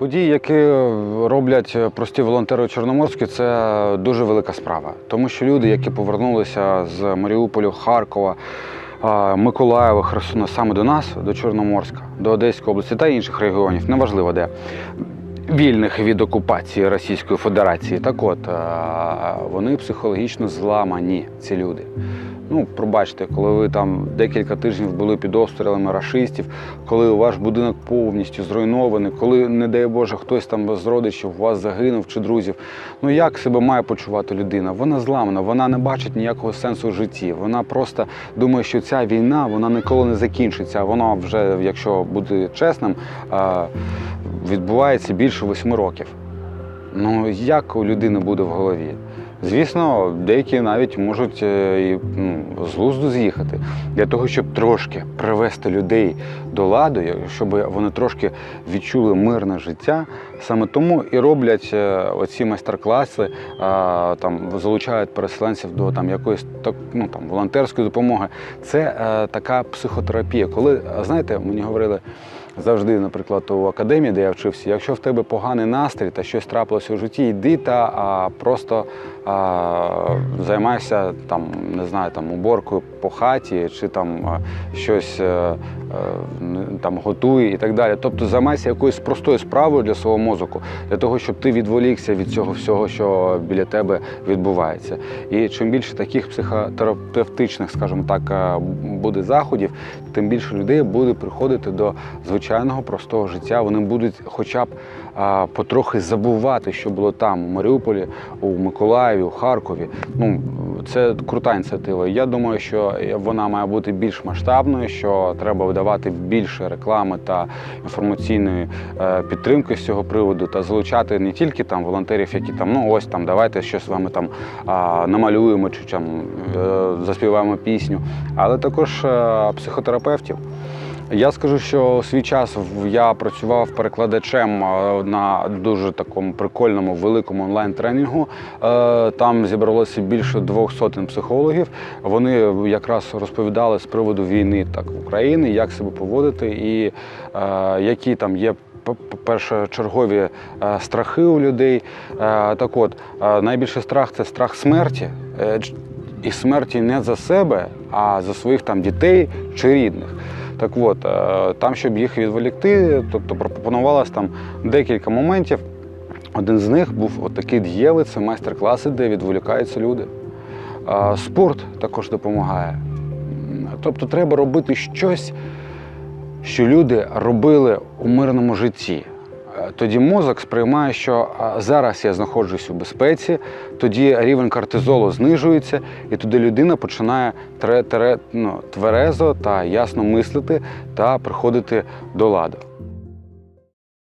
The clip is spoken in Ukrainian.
Події, які роблять прості волонтери у Чорноморську, це дуже велика справа. Тому що люди, які повернулися з Маріуполю, Харкова, Миколаєва, Херсона саме до нас, до Чорноморська, до Одеської області та інших регіонів, неважливо де. Вільних від окупації Російської Федерації. Так от, вони психологічно зламані, ці люди. Ну, пробачте, коли ви там декілька тижнів були під обстрілами рашистів, коли ваш будинок повністю зруйнований, коли, не дай Боже, хтось там з родичів вас загинув чи друзів. Ну як себе має почувати людина? Вона зламана, вона не бачить ніякого сенсу в житті. Вона просто думає, що ця війна вона ніколи не закінчиться. Вона вже, якщо бути чесним, відбувається більше восьми років. Ну як у людини буде в голові? Звісно, деякі навіть можуть е, і ну, з глузду з'їхати для того, щоб трошки привести людей до ладу, щоб вони трошки відчули мирне життя. Саме тому і роблять е, оці майстер-класи, там залучають переселенців до там якоїсь так, ну, там волонтерської допомоги. Це е, така психотерапія. Коли знаєте, мені говорили. Завжди, наприклад, у академії, де я вчився, якщо в тебе поганий настрій та щось трапилося у житті, йди та а, просто а, займайся там, не знаю, там уборкою по хаті чи там щось е, е, там готуй і так далі. Тобто займайся якоюсь простою справою для свого мозку, для того, щоб ти відволікся від цього всього, що біля тебе відбувається. І чим більше таких психотерапевтичних, скажімо так, е, буде заходів, тим більше людей буде приходити до звичайного простого життя. Вони будуть хоча б а, потрохи забувати, що було там, у Маріуполі, у Миколаєві, у Харкові. Ну, це крута ініціатива. Я думаю, що вона має бути більш масштабною, що треба видавати більше реклами та інформаційної е, підтримки з цього приводу, та залучати не тільки там волонтерів, які там, ну ось там, давайте щось з вами там а, намалюємо чи там е, заспіваємо пісню, але також е, психотерапевтів. Я скажу, що свій час я працював перекладачем на дуже такому прикольному великому онлайн-тренінгу. Е, Там зібралося більше двох сотень психологів. Вони якраз розповідали з приводу війни так в Україні, як себе поводити і е, які там є. Першочергові е, страхи у людей. Так от, найбільший страх це страх смерті. І смерті не за себе, а за своїх там дітей чи рідних. Так от, е, там, щоб їх відволікти, тобто пропонувалось там декілька моментів. Один з них був отакий дієвий, це майстер-класи, де відволікаються люди. Е, Спорт також допомагає. Тобто треба робити щось, що люди робили у мирному житті. Е, Тоді мозок сприймає, що зараз я знаходжусь у безпеці, тоді рівень кортизолу знижується, і тоді людина починає ну, тверезо та ясно мислити та приходити до ладу.